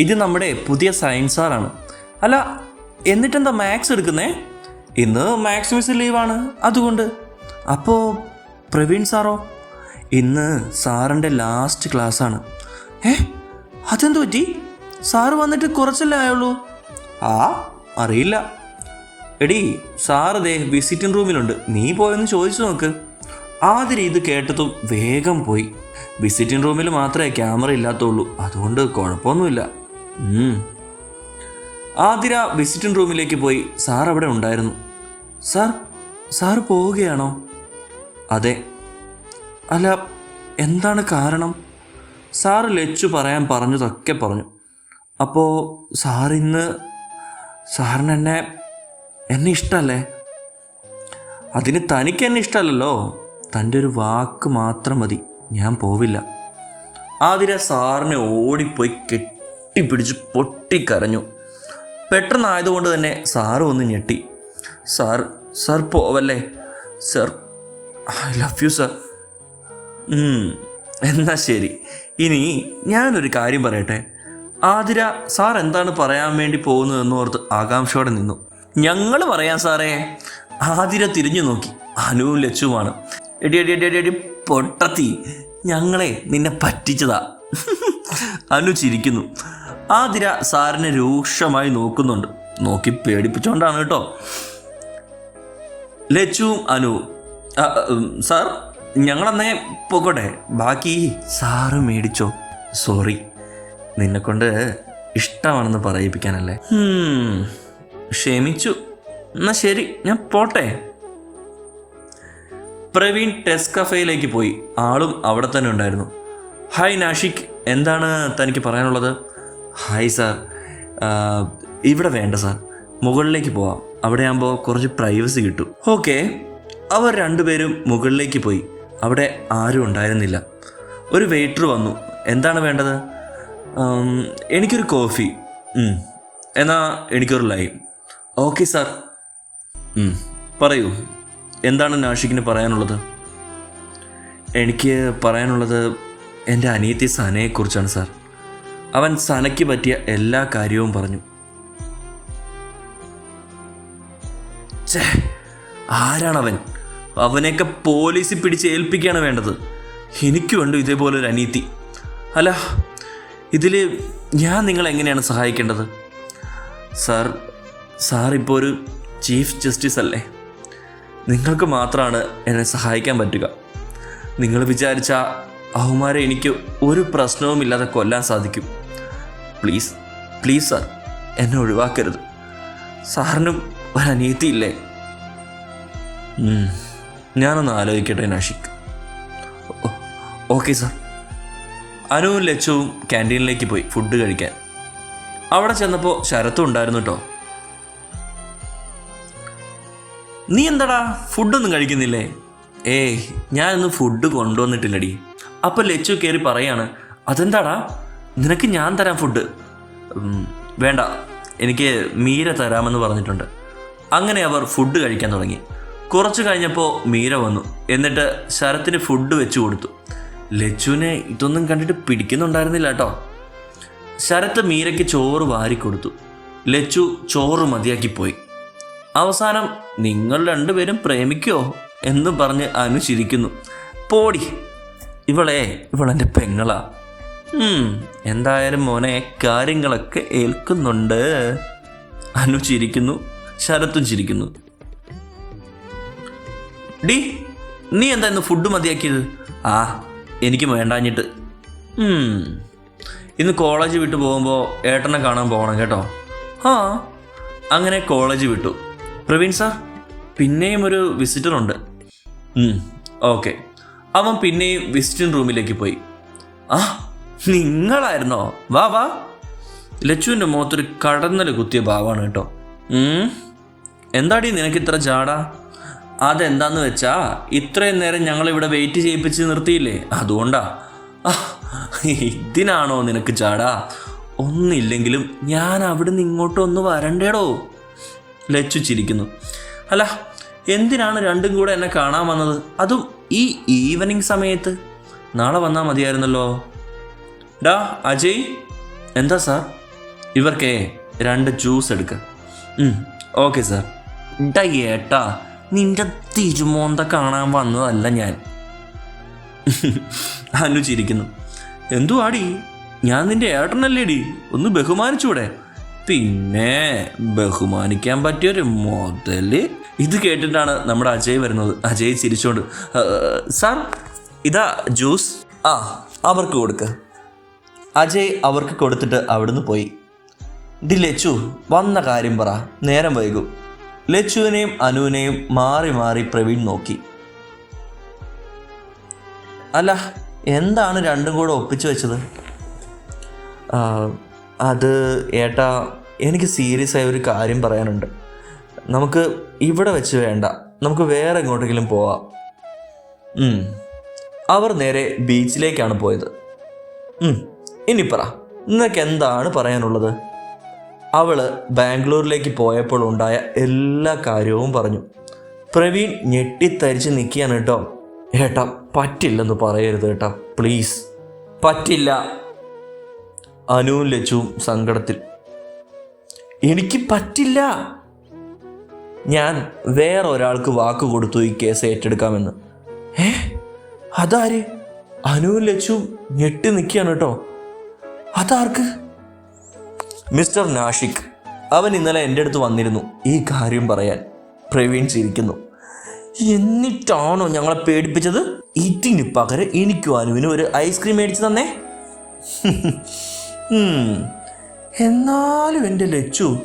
ഇത് നമ്മുടെ പുതിയ സയൻസ് സാറാണ്. അല്ല എന്നിട്ടെന്താ മാത്സ് എടുക്കുന്നേ? ഇന്ന് മാത്സ് മിസ് ലീവാണ് അതുകൊണ്ട്. അപ്പോൾ പ്രവീൺ സാറോ ഇന്ന് സാറിന്റെ ലാസ്റ്റ് ക്ലാസ്സാണ് ഏ അതെന്ത് പറ്റി? സാറ് വന്നിട്ട് കുറച്ചല്ലേ ആയുള്ളൂ? ആ അറിയില്ല. എടി സാറ് ദേ വിസിറ്റിംഗ് റൂമിലുണ്ട് നീ പോയെന്ന് ചോദിച്ചു നോക്ക്. ആതിരി ഇത് കേട്ടതും വേഗം പോയി. വിസിറ്റിംഗ് റൂമിൽ മാത്രമേ ക്യാമറ ഇല്ലാത്തുള്ളൂ. അതുകൊണ്ട് കുഴപ്പമൊന്നുമില്ല. ആതിര വിസിറ്റിംഗ് റൂമിലേക്ക് പോയി സാർ അവിടെ ഉണ്ടായിരുന്നു. സാർ സാർ പോവുകയാണോ? അതെ. അല്ല എന്താണ് കാരണം? സാർ ലച്ചു പറയാൻ പറഞ്ഞതൊക്കെ പറഞ്ഞു. അപ്പോൾ സാർ ഇന്ന് സാറിന് എന്നെ എന്നെ ഇഷ്ടമല്ലേ അതിന് തനിക്ക് എന്നെ ഇഷ്ടമല്ലല്ലോ. തന്റെ ഒരു വാക്ക് മാത്രം മതി. ഞാൻ പോവില്ല. ആതിര സാറിനെ ഓടിപ്പോയി കെട്ടിപ്പിടിച്ച് പൊട്ടിക്കരഞ്ഞു. പെട്ടെന്നായതുകൊണ്ട് തന്നെ സാറ് ഒന്ന് ഞെട്ടി. സാർ സാർ പോവല്ലേ? Sir I love you sir. എന്നാ ശരി. ഇനി ഞാനൊരു കാര്യം പറയട്ടെ. ആതിര സാർ എന്താണ് പറയാൻ വേണ്ടി പോകുന്നതെന്ന് ഓർത്ത് ആകാംക്ഷയോടെ നിന്നു. ഞങ്ങൾ പറയാം സാറേ. ആതിര തിരിഞ്ഞു നോക്കി. അനുവും ലച്ചുമാണ് എടി എടി എടി എടി എടി പൊട്ടത്തി. ഞങ്ങളെ നിന്നെ പറ്റിച്ചതാ. അനു ചിരിക്കുന്നു. ആതിര സാറിനെ രൂക്ഷമായി നോക്കുന്നുണ്ട്. നോക്കി പേടിപ്പിച്ചുകൊണ്ടാണ് കേട്ടോ. ലച്ചുവും അനു സാർ ഞങ്ങളന്നേ പോകട്ടെ ബാക്കി സാറ് മേടിച്ചോ. സോറി. നിന്നെക്കൊണ്ട് ഇഷ്ടമാണെന്ന് പറയിപ്പിക്കാനല്ലേ. ക്ഷമിച്ചു. എന്നാ ശരി ഞാൻ പോട്ടെ. പ്രവീൺ ടെസ് കഫേയിലേക്ക് പോയി. ആളും അവിടെ തന്നെ ഉണ്ടായിരുന്നു. ഹായ് നാഷിക് എന്താണ് തനിക്ക് പറയാനുള്ളത്? ഹായ് സാർ ഇവിടെ വേണ്ട സാർ മുകളിലേക്ക് പോവാം. അവിടെ ആകുമ്പോൾ കുറച്ച് പ്രൈവസി കിട്ടും. ഓക്കെ അവർ രണ്ടുപേരും മുകളിലേക്ക് പോയി. അവിടെ ആരും ഉണ്ടായിരുന്നില്ല. ഒരു വെയിറ്റർ വന്നു. എന്താണ് വേണ്ടത്? എനിക്കൊരു കോഫി എന്നാൽ എന്നാ എനിക്കൊരു ലൈം ഓക്കെ സാർ. പറയൂ. എന്താണ് നാഷിക്കിന് പറയാനുള്ളത്? എനിക്ക് പറയാനുള്ളത് എന്റെ അനിയത്തി സനയെക്കുറിച്ചാണ് സാർ അവൻ സനയ്ക്ക് പറ്റിയ എല്ലാ കാര്യവും പറഞ്ഞു. ഛേ ആരാണവൻ? അവനെയൊക്കെ പോലീസിൽ പിടിച്ച് ഏൽപ്പിക്കുകയാണ് വേണ്ടത്. എനിക്ക് വേണ്ടു ഇതേപോലെ ഒരു അനീതി. അല്ല ഇതിൽ ഞാൻ നിങ്ങളെങ്ങനെയാണ് സഹായിക്കേണ്ടത്? സാർ സാർ ഇപ്പോൾ ഒരു ചീഫ് ജസ്റ്റിസ് അല്ലേ? നിങ്ങൾക്ക് മാത്രമാണ് എന്നെ സഹായിക്കാൻ പറ്റുക. നിങ്ങൾ വിചാരിച്ച അവന്മാരെ എനിക്ക് ഒരു പ്രശ്നവുമില്ലാതെ കൊല്ലാൻ സാധിക്കും. പ്ലീസ് പ്ലീസ് സാർ എന്നെ ഒഴിവാക്കരുത്. സാറിനും ഒരനീതിയില്ലേ ഞാനൊന്ന് ആലോചിക്കട്ടെ നാഷിക്. Okay sir. അനുവും ലച്ചുവും ക്യാന്റീനിലേക്ക് പോയി ഫുഡ് കഴിക്കാൻ. അവിടെ ചെന്നപ്പോൾ ശരത്തും ഉണ്ടായിരുന്നു കേട്ടോ നീ എന്താടാ ഫുഡൊന്നും കഴിക്കുന്നില്ലേ? ഏയ് ഞാനൊന്നും ഫുഡ് കൊണ്ടുവന്നിട്ടില്ലടി. അപ്പോൾ ലച്ചു കയറി പറയാണ് അതെന്താടാ? നിനക്ക് ഞാൻ തരാം ഫുഡ്. വേണ്ട. എനിക്ക് മീര തരാമെന്ന് പറഞ്ഞിട്ടുണ്ട്. അങ്ങനെ അവർ ഫുഡ് കഴിക്കാൻ തുടങ്ങി. കുറച്ച് കഴിഞ്ഞപ്പോൾ മീര വന്നു. എന്നിട്ട് ശരത്തിന് ഫുഡ് വെച്ചു കൊടുത്തു. ലച്ചുവിനെ ഇതൊന്നും കണ്ടിട്ട് പിടിക്കുന്നുണ്ടായിരുന്നില്ല കേട്ടോ. ശരത്ത് മീരയ്ക്ക് ചോറ് വാരിക്കൊടുത്തു ലച്ചു ചോറ് മതിയാക്കി പോയി. അവസാനം നിങ്ങൾ രണ്ടുപേരും പ്രേമിക്കോ? എന്ന് പറഞ്ഞ് അനു ചിരിക്കുന്നു. പോടി. ഇവളെ ഇവളെന്റെ പെങ്ങളാ. ഉം, എന്തായാലും മോനെ കാര്യങ്ങളൊക്കെ ഏൽക്കുന്നുണ്ട്. അനു ചിരിക്കുന്നു ശരത്തും ചിരിക്കുന്നു. ഡി നീ എന്താ ഇന്ന് ഫുഡ് മതിയാക്കിയത്? ആ എനിക്ക് വേണ്ടാഞ്ഞിട്ട്. ഇന്ന് കോളേജ് വിട്ടു പോകുമ്പോൾ ഏട്ടനെ കാണാൻ പോകണം കേട്ടോ. ആ അങ്ങനെ കോളേജ് വിട്ടു. പ്രവീൺ സാർ പിന്നെയും ഒരു വിസിറ്റർ ഉണ്ട്. ഓക്കെ. അവൻ പിന്നെയും വിസിറ്റിംഗ് റൂമിലേക്ക് പോയി. ആ നിങ്ങളായിരുന്നോ? വാ വാ. ലച്ചുവിന്റെ മുഖത്തൊരു കടന്നൽ കുത്തിയ ഭാവമാണ് കേട്ടോ. എന്താടി നിനക്ക് ഇത്ര ജാട അതെന്താന്ന് വെച്ചാ ഇത്രയും നേരം ഞങ്ങൾ ഇവിടെ വെയിറ്റ് ചെയ്യിപ്പിച്ച് നിർത്തിയില്ലേ? അതുകൊണ്ടാ. ഇതിനാണോ നിനക്ക് ചാടാ ഒന്നില്ലെങ്കിലും ഞാൻ അവിടുന്ന് ഇങ്ങോട്ട് ഒന്ന് വരണ്ടേടോ? ലച്ചു ചിരിക്കുന്നു. അല്ല എന്തിനാണ് രണ്ടും കൂടെ എന്നെ കാണാൻ വന്നത്? അതും ഈ ഈവനിങ് സമയത്ത്. നാളെ വന്നാൽ മതിയായിരുന്നല്ലോ. ഡാ അജയ്. എന്താ സാർ? ഇവർക്കേ രണ്ട് ജ്യൂസ് എടുക്ക. Okay sir. ഡാ ഏട്ടാ നിന്റെ തിരുമോന്ത കാണാൻ വന്നതല്ല ഞാൻ. അനു ചിരിക്കുന്നു. എന്തുവാടി? ഞാൻ നിന്റെ ഏട്ടനല്ലേടി? ഒന്ന് ബഹുമാനിച്ചൂടെ. പിന്നെ ബഹുമാനിക്കാൻ പറ്റിയൊരു മുതൽ. ഇത് കേട്ടിട്ടാണ് നമ്മുടെ അജയ് വരുന്നത്. അജയ് ചിരിച്ചോണ്ട് "ആ, സാർ ഇതാ ജ്യൂസ്. ആ അവർക്ക് കൊടുക്ക്. അജയ് അവർക്ക് കൊടുത്തിട്ട് അവിടുന്ന് പോയി. ഡി ലച്ചു വന്ന കാര്യം പറ. നേരം വൈകും. ലച്ചുവിനെയും അനുവിനെയും മാറി മാറി പ്രവീൺ നോക്കി. അല്ല എന്താണ് രണ്ടും കൂടെ ഒപ്പിച്ചു വെച്ചത്? അത് ഏട്ടാ എനിക്ക് സീരിയസ് ആയ ഒരു കാര്യം പറയാനുണ്ട്. നമുക്ക് ഇവിടെ വെച്ച് വേണ്ട. നമുക്ക് വേറെ എങ്ങോട്ടെങ്കിലും പോവാം. അവർ നേരെ ബീച്ചിലേക്കാണ് പോയത്. ഇനി പറ നിനക്ക് എന്താണ് പറയാനുള്ളത്? അവൾ ബാംഗ്ലൂരിലേക്ക് പോയപ്പോൾ ഉണ്ടായ എല്ലാ കാര്യവും പറഞ്ഞു. പ്രവീൺ ഞെട്ടിത്തരിച്ച് നിൽക്കുകയാണ് കേട്ടോ. ഏട്ടാ പറ്റില്ലെന്ന് പറയരുത് ഏട്ടാ പ്ലീസ്. പറ്റില്ല. അനുവും ലച്ചുവും സങ്കടത്തിൽ. എനിക്ക് പറ്റില്ല. ഞാൻ വേറെ ഒരാൾക്ക് വാക്ക് കൊടുത്തു ഈ കേസ് ഏറ്റെടുക്കാമെന്ന്. ഏ അതാര്? അനുവും ലച്ചുവും ഞെട്ടി നിൽക്കുകയാണ് കേട്ടോ. അതാർക്ക്? മിസ്റ്റർ നാഷിക് അവൻ ഇന്നലെ എന്റെ അടുത്ത് വന്നിരുന്നു. ഈ കാര്യം പറയാൻ പ്രവീൺ ചിരിക്കുന്നു. എന്നിട്ടാണോ ഞങ്ങളെ പേടിപ്പിച്ചത്? ഇതിന് പകരം എനിക്കും അനുവിനും ഒരു ഐസ്ക്രീം മേടിച്ചു തന്നേ. എന്നാലും എന്റെ ലച്ചു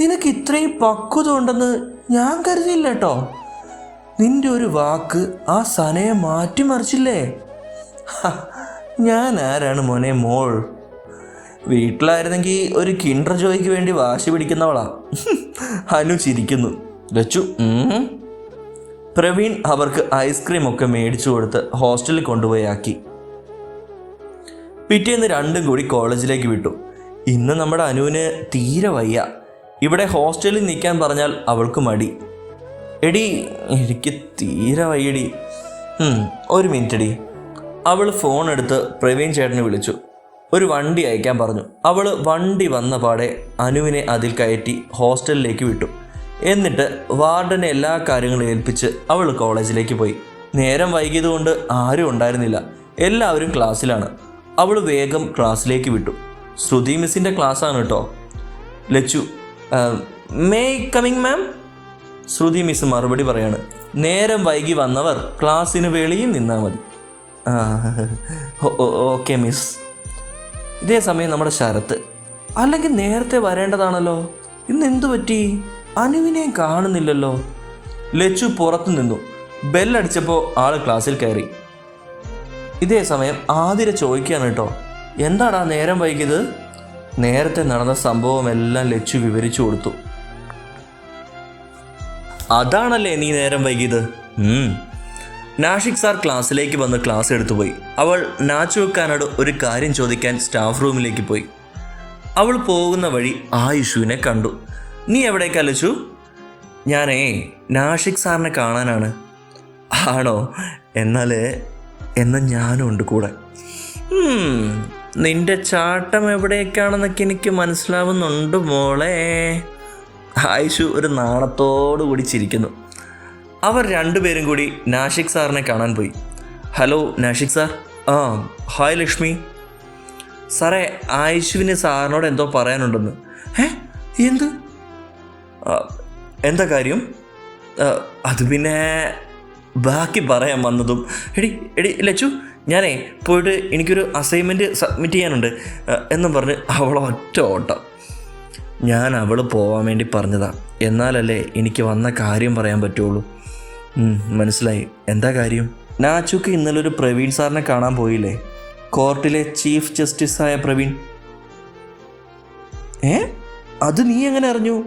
നിനക്ക് ഇത്രയും പക്വത ഉണ്ടെന്ന് ഞാൻ കരുതിയില്ല കേട്ടോ. നിന്റെ ഒരു വാക്ക് ആ സനയെ മാറ്റിമറിച്ചില്ലേ? ഞാൻ ആരാണ് മോനെ മോൾ? വീട്ടിലായിരുന്നെങ്കിൽ ഒരു കിൻഡർ ജോയ്ക്ക് വേണ്ടി വാശി പിടിക്കുന്നവളാ. അനു ചിരിക്കുന്നു. ലച്ചു പ്രവീൺ അവർക്ക് ഐസ്ക്രീം ഒക്കെ മേടിച്ചു കൊടുത്ത് ഹോസ്റ്റലിൽ കൊണ്ടുപോയി ആക്കി. പിറ്റേന്ന് രണ്ടും കൂടി കോളേജിലേക്ക് വിട്ടു. ഇന്ന് നമ്മുടെ അനുവിന് തീരെ വയ്യ. ഇവിടെ ഹോസ്റ്റലിൽ നിൽക്കാൻ പറഞ്ഞാൽ അവൾക്ക് മടി. എടി എനിക്ക് തീരെ വയ്യടി. ഒരു മിനിറ്റ് എടി അവൾ ഫോൺ എടുത്ത് പ്രവീൺ ചേട്ടനെ വിളിച്ചു. ഒരു വണ്ടി അയക്കാൻ പറഞ്ഞു. അവൾ വണ്ടി വന്ന പാടെ അനുവിനെ അതിൽ കയറ്റി ഹോസ്റ്റലിലേക്ക് വിട്ടു. എന്നിട്ട് വാർഡനെ എല്ലാ കാര്യങ്ങളും ഏൽപ്പിച്ച് അവൾ കോളേജിലേക്ക് പോയി. നേരം വൈകിയതുകൊണ്ട് ആരും ഉണ്ടായിരുന്നില്ല. എല്ലാവരും ക്ലാസ്സിലാണ്. അവൾ വേഗം ക്ലാസ്സിലേക്ക് വിട്ടു. ശ്രുതി മിസ്സിന്റെ ക്ലാസ്സാണ് കേട്ടോ. Lachu may coming ma'am? Shruti miss മറുപടി പറയാണ്. നേരം വൈകി വന്നവർ ക്ലാസ്സിന് വെളിയിൽ നിന്നാൽ മതി. Okay miss. ഇതേ സമയം നമ്മുടെ ശരത്ത് അല്ലെങ്കിൽ നേരത്തെ വരേണ്ടതാണല്ലോ. ഇന്ന് എന്തു പറ്റി? അനുവിനെയും കാണുന്നില്ലല്ലോ. ലച്ചു പുറത്തു നിന്നു. ബെല്ലടിച്ചപ്പോൾ ആൾ ക്ലാസ്സിൽ കയറി. ഇതേ സമയം ആതിര ചോദിക്കുകയാണ് കേട്ടോ. എന്താടാ നേരം വൈകിയത്? നേരത്തെ നടന്ന സംഭവമെല്ലാം ലച്ചു വിവരിച്ചു കൊടുത്തു. അതാണല്ലേ നീ നേരം വൈകിയത്. നാഷിക് സാർ ക്ലാസ്സിലേക്ക് വന്ന് ക്ലാസ് എടുത്തുപോയി അവൾ നാച്ചു വെക്കാനോട് ഒരു കാര്യം ചോദിക്കാൻ സ്റ്റാഫ് റൂമിലേക്ക് പോയി. അവൾ പോകുന്ന വഴി ആ ഇഷുവിനെ കണ്ടു. നീ എവിടേക്ക് അലച്ചു ഞാനേ നാഷിക് സാറിനെ കാണാനാണ്. ആണോ? എന്നാൽ എന്നാൽ ഞാനും ഉണ്ട് കൂടെ. നിന്റെ ചാട്ടം എവിടേക്കാണെന്നൊക്കെ എനിക്ക് മനസ്സിലാവുന്നുണ്ട് മോളെ. ആയിഷു ഒരു നാണത്തോടു കൂടി ചിരിക്കുന്നു. അവർ രണ്ടുപേരും കൂടി നാഷിക് സാറിനെ കാണാൻ പോയി. Hello Nashik sir. ആ ഹായ് ലക്ഷ്മി. സാറേ ആയിഷുവിന് സാറിനോട് എന്തോ പറയാനുണ്ടെന്ന്. ഏ എന്ത്? എന്താ കാര്യം? അത് പിന്നെ ബാക്കി പറയാൻ വന്നതും. എടി എടി ലച്ചു ഞാനേ പോയിട്ട് എനിക്കൊരു അസൈൻമെന്റ് സബ്മിറ്റ് ചെയ്യാനുണ്ട്. എന്നും പറഞ്ഞ് അവൾ ഒറ്റ ഓട്ടം. ഞാൻ അവൾ പോവാൻ വേണ്ടി പറഞ്ഞതാണ് എന്നാലല്ലേ എനിക്ക് വന്ന കാര്യം പറയാൻ പറ്റുള്ളൂ. മനസ്സിലായി. എന്താ കാര്യം? നാച്ചുക്ക് ഇന്നലെ ഒരു പ്രവീൺ സാറിനെ കാണാൻ പോയില്ലേ? കോർട്ടിലെ ചീഫ് ആയ പ്രവീൺ. ഏ? അത് നീ എങ്ങനെ അറിഞ്ഞു?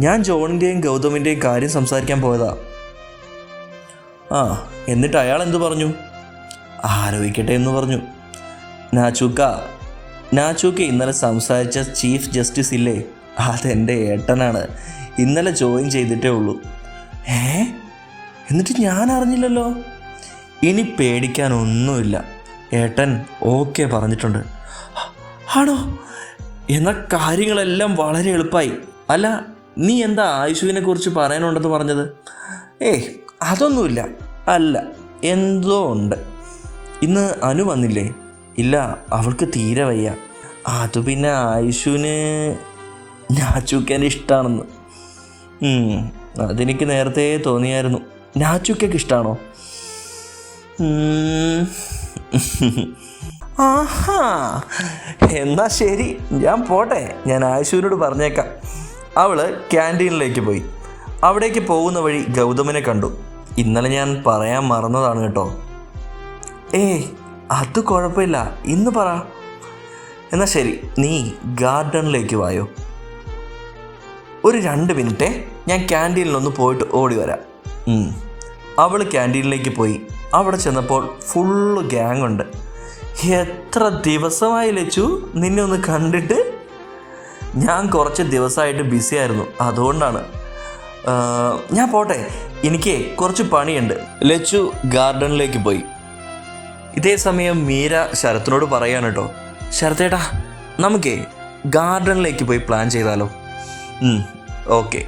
ഞാൻ ജോണിന്റെയും ഗൗതമിന്റെയും കാര്യം സംസാരിക്കാൻ പോയതാ. ആ എന്നിട്ട് അയാൾ എന്തു പറഞ്ഞു? ആലോചിക്കട്ടെ എന്ന് പറഞ്ഞു. നാച്ചുക്ക നാച്ചുക്ക് ഇന്നലെ സംസാരിച്ച ചീഫ് ജസ്റ്റിസ് ഇല്ലേ? അതെന്റെ ഏട്ടനാണ്. ഇന്നലെ ജോയിൻ ചെയ്തിട്ടേ ഉള്ളൂ. ഏ? എന്നിട്ട് ഞാൻ അറിഞ്ഞില്ലല്ലോ. ഇനി പേടിക്കാനൊന്നുമില്ല. ഏട്ടൻ ഓക്കെ പറഞ്ഞിട്ടുണ്ട്. ആണോ? എന്ന കാര്യങ്ങളെല്ലാം വളരെ എളുപ്പമായി അല്ല നീ എന്താ ആയുഷുവിനെ കുറിച്ച് പറയാനുണ്ടെന്ന് പറഞ്ഞത്? ഏയ് അതൊന്നുമില്ല. അല്ല എന്തോ ഉണ്ട്. ഇന്ന് അനു വന്നില്ലേ? ഇല്ല അവൾക്ക് തീരെ വയ്യ. അത് പിന്നെ ആയുഷുവിന് ചൂക്കാൻ ഇഷ്ടമാണെന്ന് അതെനിക്ക് നേരത്തെ തോന്നിയായിരുന്നു. നാച്ചുക്കൊക്കെ ഇഷ്ടമാണോ ആഹാ. എന്നാ ശരി ഞാൻ പോട്ടെ. ഞാൻ ആയുഷുവിനോട് പറഞ്ഞേക്കാം. അവൾ ക്യാന്റീനിലേക്ക് പോയി. അവിടേക്ക് പോകുന്ന വഴി ഗൗതമിനെ കണ്ടു. ഇന്നലെ ഞാൻ പറയാൻ മറന്നതാണ് കേട്ടോ. ഏയ് അത് കുഴപ്പമില്ല. ഇന്ന് പറ. എന്നാ ശരി നീ ഗാർഡനിലേക്ക് വായോ. ഒരു രണ്ട് മിനിറ്റേ ഞാൻ ക്യാന്റീനിലൊന്ന് പോയിട്ട് ഓടി വരാം. അവൾ ക്യാന്റീനിലേക്ക് പോയി. അവിടെ ചെന്നപ്പോൾ ഫുള്ള് ഗ്യാങ് ഉണ്ട്. എത്ര ദിവസമായി ലച്ചു നിന്നെ ഒന്ന് കണ്ടിട്ട്? ഞാൻ കുറച്ച് ദിവസമായിട്ട് ബിസി ആയിരുന്നു. അതുകൊണ്ടാണ്. ഞാൻ പോട്ടെ. എനിക്ക് കുറച്ച് പണിയുണ്ട്. ലച്ചു ഗാർഡനിലേക്ക് പോയി. ഇതേ സമയം മീര ശരത്തിനോട് പറയാണ് കേട്ടോ ശരത്തേട്ടാ നമുക്കേ ഗാർഡനിലേക്ക് പോയി പ്ലാൻ ചെയ്താലോ? ഓക്കെ.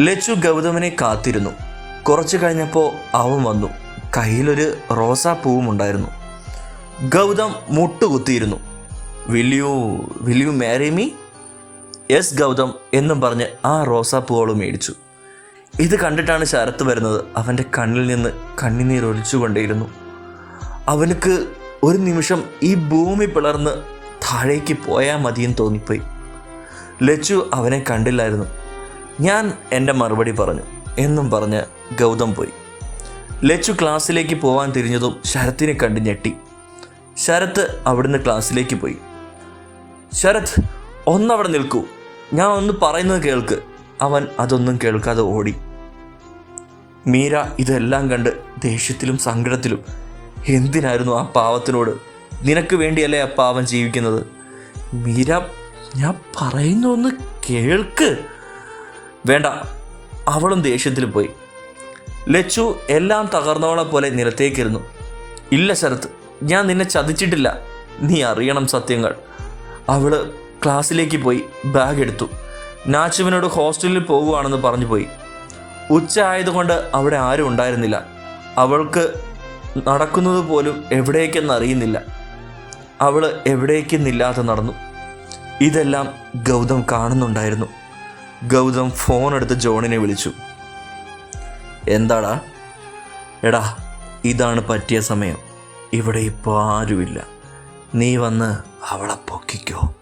ലച്ചു ഗൗതമനെ കാത്തിരുന്നു. കുറച്ച് കഴിഞ്ഞപ്പോൾ അവൻ വന്നു. കയ്യിലൊരു റോസാ പൂവും ഉണ്ടായിരുന്നു. Gautam മുട്ടുകുത്തിയിരുന്നു. Will you will you marry me? Yes Gautam എന്നും പറഞ്ഞ് ആ റോസാപ്പൂവോളം മേടിച്ചു. ഇത് കണ്ടിട്ടാണ് ശരത്ത് വരുന്നത്. അവന്റെ കണ്ണിൽ നിന്ന് കണ്ണിനീർ ഒലിച്ചുകൊണ്ടേയിരുന്നു. അവനക്ക് ഒരു നിമിഷം ഈ ഭൂമി പിളർന്ന് താഴേക്ക് പോയാൽ മതിയെന്ന് തോന്നിപ്പോയി. ലച്ചു അവനെ കണ്ടില്ലായിരുന്നു. ഞാൻ എന്റെ മറുപടി പറഞ്ഞു എന്നും പറഞ്ഞ് ഗൗതം പോയി. ലച്ചു ക്ലാസ്സിലേക്ക് പോവാൻ തിരിഞ്ഞതും ശരത്തിനെ കണ്ട് ഞെട്ടി. ശരത്ത് അവിടുന്ന് ക്ലാസ്സിലേക്ക് പോയി. ശരത് ഒന്നവിടെ നിൽക്കൂ. ഞാൻ ഒന്ന് പറയുന്നത് കേൾക്ക്. അവൻ അതൊന്നും കേൾക്കാതെ ഓടി. മീര ഇതെല്ലാം കണ്ട് ദേഷ്യത്തിലും സങ്കടത്തിലും എന്തിനായിരുന്നു ആ പാവത്തിനോട്? നിനക്ക് വേണ്ടിയല്ലേ ആ പാവം ജീവിക്കുന്നത്? മീര ഞാൻ പറയുന്ന ഒന്ന് കേൾക്ക്. വേണ്ട. അവളും ദേഷ്യത്തിൽ പോയി. ലച്ചു എല്ലാം തകർന്നവളെ പോലെ നിലത്തേക്കിരുന്നു. ഇല്ല ശരത്ത് ഞാൻ നിന്നെ ചതിച്ചിട്ടില്ല. നീ അറിയണം സത്യങ്ങൾ. അവൾ ക്ലാസ്സിലേക്ക് പോയി ബാഗ് എടുത്തു. നാച്ചുവിനോട് ഹോസ്റ്റലിൽ പോകുവാണെന്ന് പറഞ്ഞു പോയി. ഉച്ച ആയതുകൊണ്ട് അവിടെ ആരും ഉണ്ടായിരുന്നില്ല. അവൾക്ക് നടക്കുന്നത് പോലും എവിടേക്കെന്ന് അറിയുന്നില്ല. അവൾ എവിടേക്കെന്നില്ലാതെ നടന്നു. ഇതെല്ലാം ഗൗതം കാണുന്നുണ്ടായിരുന്നു. ഗൗതം ഫോൺ എടുത്ത് ജോണിനെ വിളിച്ചു. എന്താടാ? എടാ ഇതാണ് പറ്റിയ സമയം. ഇവിടെ ഇപ്പോൾ ആരുമില്ല. നീ വന്ന് അവളെ പൊക്കിക്കോ.